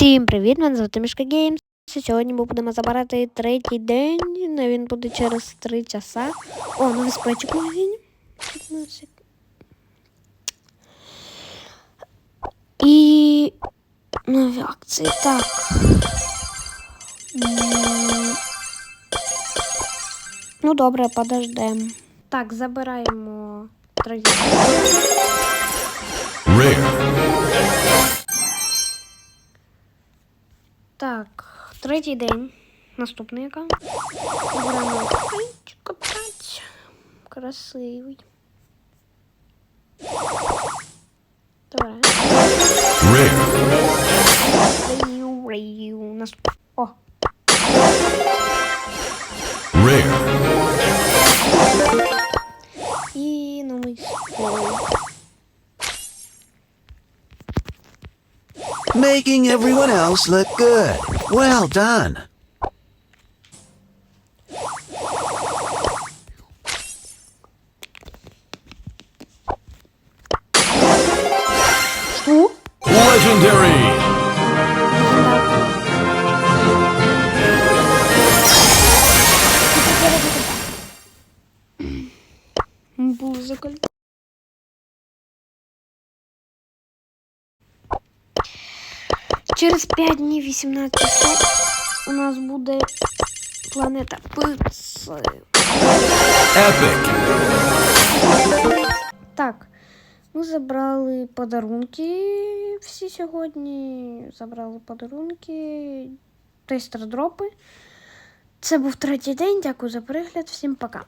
Всім привіт! Мене звати Мішка Геймс. Сьогодні ми будемо забирати третій день. Ну, Він буде через 3 часа. О, новий спечик в магазині. 15. І нові акції. Так. Ну, добре, подождемо. Так, забираємо третій. Так, третій день. Наступний аккаунт. 5. Красивий. Добре. Rare. Making everyone else look good. Well done. Що? Legendary. Музика. Через 5 днів 18 часов у нас буде планета Пицци. Epic. Так, ми забрали подарунки всі сьогодні. Забрали подарунки, тестер дропи. Це був третій день. Дякую за перегляд. Всім пока.